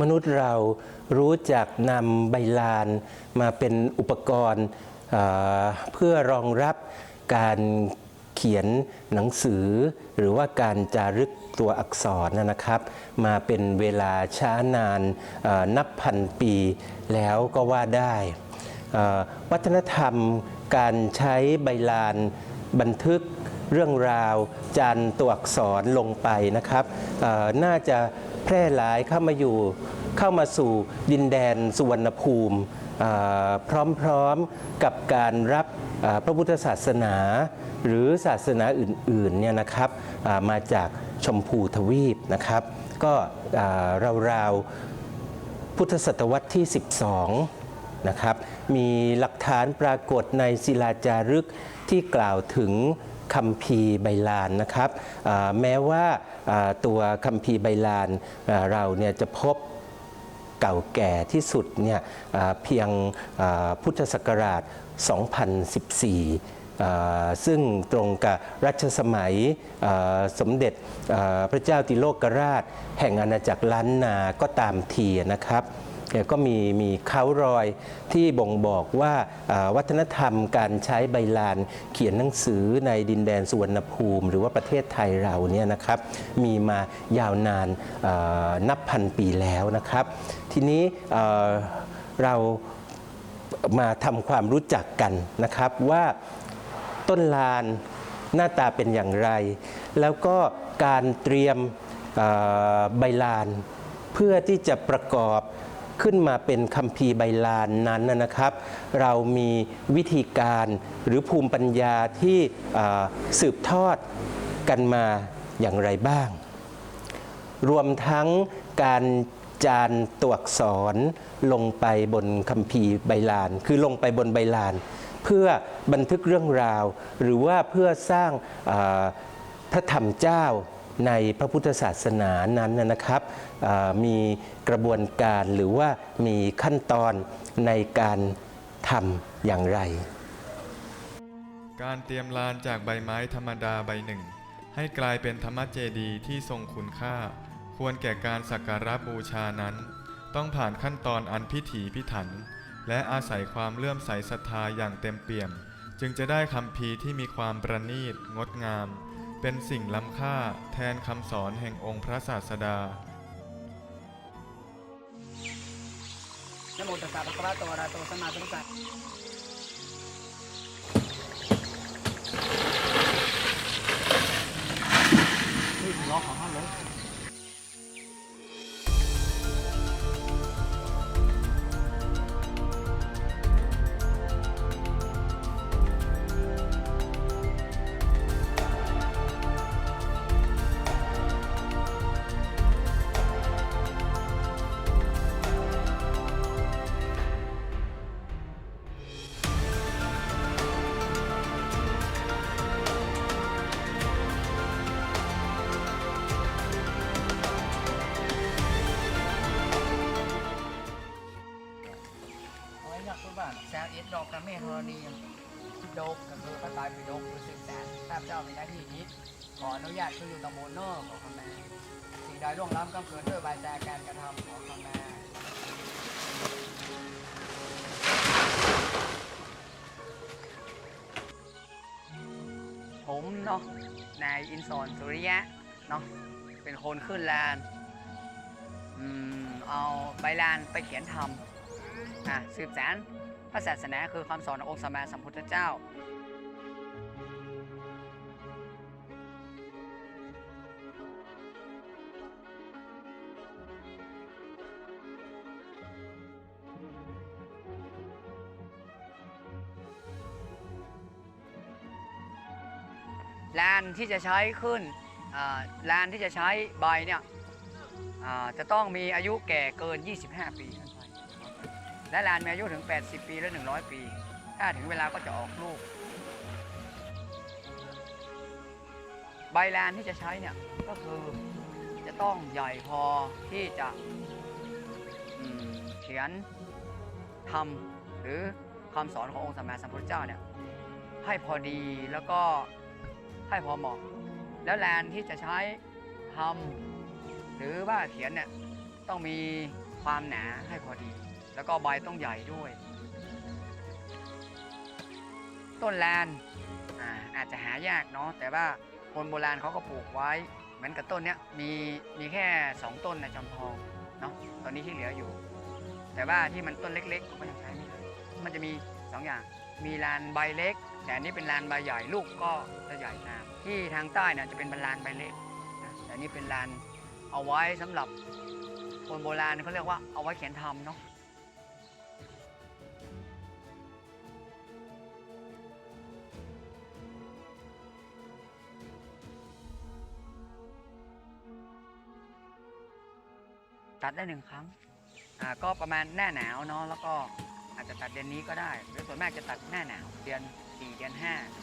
มนุษย์เรารู้จักนำใบลานมาเป็นอุปกรณ์เพื่อรองรับการเขียนหนังสือ หรือว่าการจารึกตัวอักษรนะครับ มาเป็นเวลาช้านานนับพันปีแล้วก็ว่าได้ วัฒนธรรมการใช้ใบลานบันทึกเรื่องราวจานตัวอักษรลงไปนะครับน่าจะ แพร่หลายเข้ามาอยู่เข้ามาสู่ดินแดนสุวรรณภูมิพร้อมๆกับการรับพระพุทธศาสนา หรือศาสนาอื่นๆเนี่ยนะครับมาจากชมพูทวีปนะครับ ก็ราวๆพุทธศตวรรษที่ 12 นะครับ มีหลักฐานปรากฏในศิลาจารึกที่กล่าวถึง คัมภีร์ใบลานนะครับแม้ว่าตัวคัมภีร์ใบลานเราเนี่ยจะพบเก่าแก่ที่สุดเนี่ยเพียงพุทธศักราช 2014ซึ่งตรงกับรัชสมัยสมเด็จพระเจ้าติโลกราช แห่งอาณาจักรล้านนา ก็ตามทีนะครับ เนี่ยก็มีมีเขารอยที่บ่งบอกว่าวัฒนธรรมการใช้ใบลานเขียนหนังสือในดินแดนสุวรรณภูมิ หรือว่าประเทศไทยเราเนี่ยนะครับมีมายาวนานนับพันปีแล้วนะครับ ทีนี้เรามาทำความรู้จักกันนะครับว่าต้นลานหน้าตาเป็นอย่างไร แล้วก็การเตรียมใบลานเพื่อที่จะประกอบ ขึ้นมาเป็นคัมภีร์ใบลานนั้นนะครับ เรามีวิธีการหรือภูมิปัญญาที่สืบทอดกันมาอย่างไรบ้าง รวมทั้งการจานตัวอักษรลงไปบนคัมภีร์ใบลาน คือลงไปบนใบลาน เพื่อบันทึกเรื่องราว หรือว่าเพื่อสร้างพระธรรมเจ้า ในพระพุทธศาสนานั้นนะครับมีกระบวนการหรือว่ามีขั้นตอนในการทำอย่างไร การเตรียมลานจากใบไม้ธรรมดาใบหนึ่ง ให้กลายเป็นธรรมเจดีย์ที่ทรงคุณค่า ควรแก่การสักการะบูชานั้น ต้องผ่านขั้นตอนอันพิถีพิถัน และอาศัยความเลื่อมใสศรัทธาอย่างเต็มเปี่ยม จึงจะได้คำพีที่มีความประณีตงดงาม เป็นสิ่งล้ำค่าแทนคำสอนแห่งองค์พระศาสดานโมตัสสะภะคะวะโตอะระหะโตสัมมาสัมพุทธัสสะเอา ณีสิบดกก็คือพระตายปิฎกหรือสิบแสนข้าพเจ้ามีหน้าที่นี้ ขออนุญาตคืออยู่ตำบลนอกของคำแม่สิ่งใดล่วงล้ำกำเกิดด้วยบายแต่การกระทำของคำแม่ผมเนาะนายอินสอนสุริยะเนาะเป็นคนขึ้นลานอืมเอาใบลานไปเขียนทำอะสืบสาร พระศาสนาคือคำสอนขององค์สมมาสัมพุทธเจ้าลานที่จะใช้ขึ้นอ่าลานที่จะใช้ใบเนี่ยจะต้องมีอายุแก่เกิน 25 ปี และลานมีอายุถึง 80 ปี และ 100 ปี ถ้าถึงเวลาก็จะออกลูก ใบลานที่จะใช้เนี่ยก็คือจะต้องใหญ่พอที่จะเขียนทำหรือคำสอนขององค์สัมมาสัมพุทธเจ้าเนี่ยให้พอดีแล้วก็ให้พอเหมาะ แล้วแลนที่จะใช้ทำหรือว่าเขียนเนี่ยต้องมีความหนาให้พอดี แล้วก็ใบต้องใหญ่ด้วย ต้นแลนอาอาจจะหายากเนาะแต่ว่าคนโบราณเขาก็ปลูกไว้ เหมือนกับต้นเนี้ยมีมีแค่ 2 ต้นในจอมทองเนาะตอนนี้ที่เหลืออยู่ แต่ว่าที่มันต้นเล็กๆก็ยังใช้ไม่ได้มันจะมี 2 อย่างมีลานใบเล็ก แต่อันนี้เป็นลานใบใหญ่ลูกก็จะใหญ่ตามที่ทางใต้เนี่ยจะเป็นลานใบเล็กนะแต่อันนี้เป็นลานเอาไว้สำหรับคนโบราณเขาเรียกว่าเอาไว้เขียนทำเนาะ ตัดได้หนึ่งครั้งอ่าก็ประมาณหน้าหนาวเนาะแล้วก็อาจจะตัดเดือนนี้ก็ได้โดยส่วนมากจะตัดหน้าหนาวเดือน4เดือน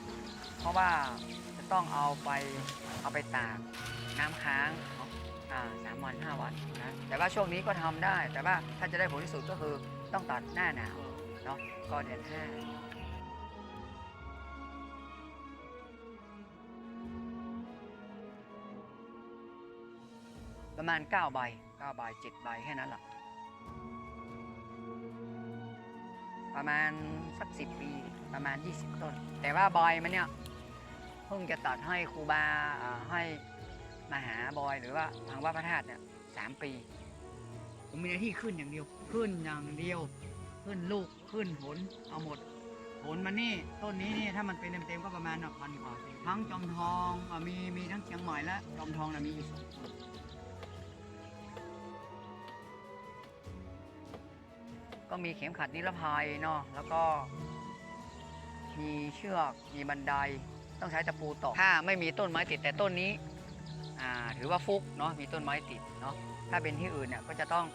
5 เพราะว่าจะต้องเอาไปเอาไปตากน้ำค้างอ่าสามวันห้าวันนะแต่ว่าช่วงนี้ก็ทำได้ แต่ว่าถ้าจะได้ผลที่สุดก็คือต้องตัดหน้าหนาวเนาะก็เดือนห้า ประมาณ 9 ใบ9ใบ7ใบแค่นั้นแหละประมาณสัก10ปีประมาณ 20 ต้น แต่ว่าบอยมันเนี่ยเพิ่งจะตัดให้ครูบาให้มาหาบอยหรือว่าทางวัดพระธาตุเนี่ยสามปี ผมมีหน้าที่ขึ้นอย่างเดียว ขึ้นอย่างเดียว ขึ้นลูกขึ้นผลเอาหมด ผลมันนี่ต้นนี้นี่ถ้ามันเป็นเต็มๆก็ประมาณพันกว่าทั้งจอมทองอมีมีทั้งเชียงใหม่และจอมทองนะมีอยู่สองต้น ก็มีเข็มขัดนิรภัยเนาะแล้วก็มีเชือกมีบันไดต้องใช้ตะปูตอกถ้าไม่มีต้นไม้ติดแต่ต้นนี้อ่าถือว่าฟุกเนาะมีต้นไม้ติดเนาะถ้าเป็นที่อื่นเนี่ยก็จะต้อง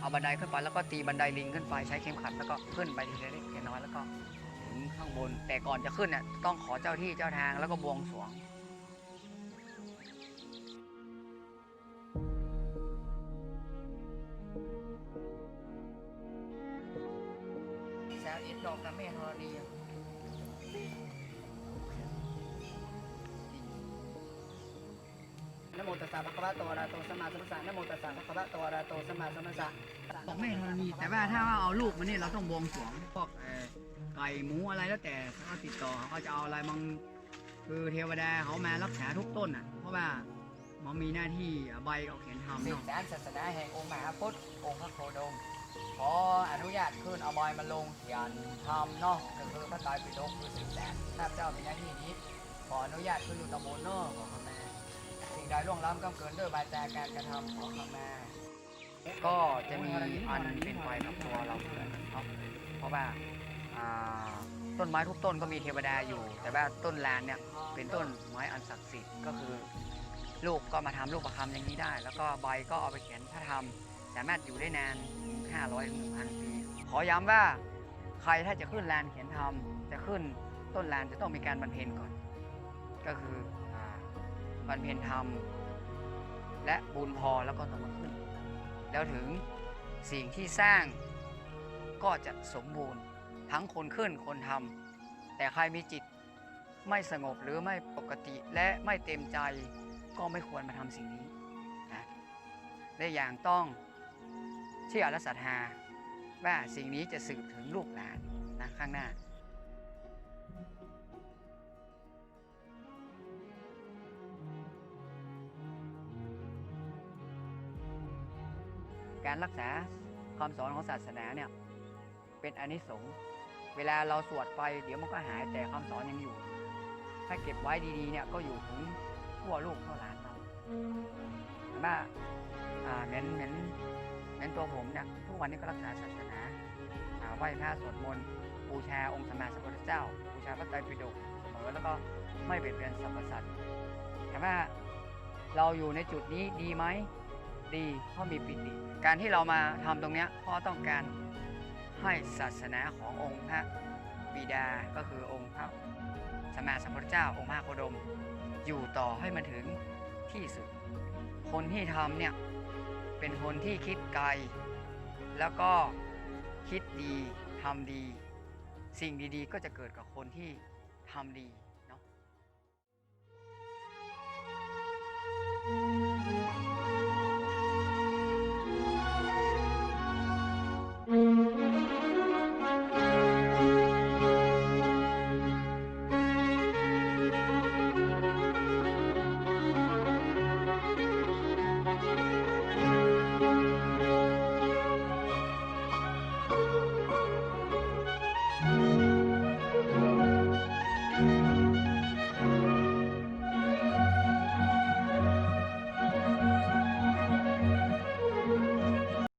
เอาบันไดขึ้นไปแล้วก็ตีบันไดลิงขึ้นไปใช้เข็มขัดแล้วก็ขึ้นไปทีละเล็กทีน้อยแล้วก็ถึงข้างบน แต่ก่อนจะขึ้นเนี่ยต้องขอเจ้าที่เจ้าทางแล้วก็บวงสรวง นะโมตัสสะภะคะวะโตอะระหะโตสัมมาสัมพุทธัสสะนะโมตัสสะภะคะวะโตอะระหะโตสัมมาสัมพุทธัสสะดอกเมธรณีแต่ว่าถ้าว่าเอาลูกมันนี่เราต้องบวงสรวงพวกเอ่อไก่หมูอะไรแล้วแต่เขาติดต่อเขาจะเอาอะไรบางคือเทวดาเขามารักษาทุกต้นอะ เพราะว่ามันมีหน้าที่ใบเอาเขียนทำสืบเนาะสานศาสนาแห่งองค์มหาพุทธองค์พระโคดมขออนุญาตขึ้นเอาบอยมาลงเขียนทำเนาะก็คือพระไตรปิฎกคือสืบสานข้าพเจ้ามีหน้าที่นี้ขออนุญาตขึ้นอยู่ตำบลเนอะขอขมาสิ่ งใดล่วงล้ำกำเกินด้วยบาจาการกระทำของขมาก็จะมีอันเป็นไปกับตัวเราเหมือนเนาะเพราะว่าต้นไม้ทุกต้นก็มีเทวดาอยู่ แต่ว่าต้นแลนเนี่ยเป็นต้นไม้อันศักดิ์สิทธิ์ก็คือ ลูกก็มาทำลูกประคำอย่างนี้ได้ แล้วก็ใบก็เอาไปเขียนพระธรรมสามารถอยู่ได้นานถึง500ถึง1,000 ปี ขอย้ำว่าใครถ้าจะขึ้นแลนเขียนธรรมจะขึ้นต้นแลนจะต้องมีการบรรเพ็ญก่อน ก็คือ อ่าบรรเพ็ญธรรม และบุญพอแล้วก็ต้องมาขึ้น แล้วถึงสิ่งที่สร้างก็จะสมบูรณ์ทั้งคนขึ้นคนทำแต่ใครมีจิตไม่สงบหรือไม่ปกติและไม่เต็มใจก็ไม่ควรมาทำสิ่งนี้นะและอย่างต้องเชื่อและศรัทธาว่าสิ่งนี้จะสืบถึงลูกหลานนะข้างหน้า การรักษาคำสอนของศาสนาเนี่ยเป็นอนิสงส์เวลาเราสวดไปเดี๋ยวมันก็หายแต่คำสอนยังอยู่ ถ้าเก็บไว้ดีๆเนี่ยก็อยู่ถึงทั่วโลกทั่วหลานเราแต่ว่าอ่าเหมือนเหมือนเหมือนตัวผมเนี่ยทุกวันนี้ก็รักษาศาสนาอ่าไหว้พระสวดมนต์บูชาองค์สมมาสัมพุทธเจ้าบูชาพระไตรปิฎกเสมอแล้วก็ไม่เปลี่ยนแปลงสรรพสัตว์แต่ว่าเราอยู่ในจุดนี้ดีไหม ดีเพราะมีปิติ การที่เรามาทำตรงนี้เพราะต้องการให้ศาสนาขององค์พระบิดาก็คือองค์พระสมมาสัมพุทธเจ้าองค์พระโคดม อยู่ต่อให้มันถึงที่สุด คนที่ทำเนี่ยเป็นคนที่คิดไกล แล้วก็คิดดีทำดี สิ่งดีๆ ก็จะเกิดกับคนที่ทำดี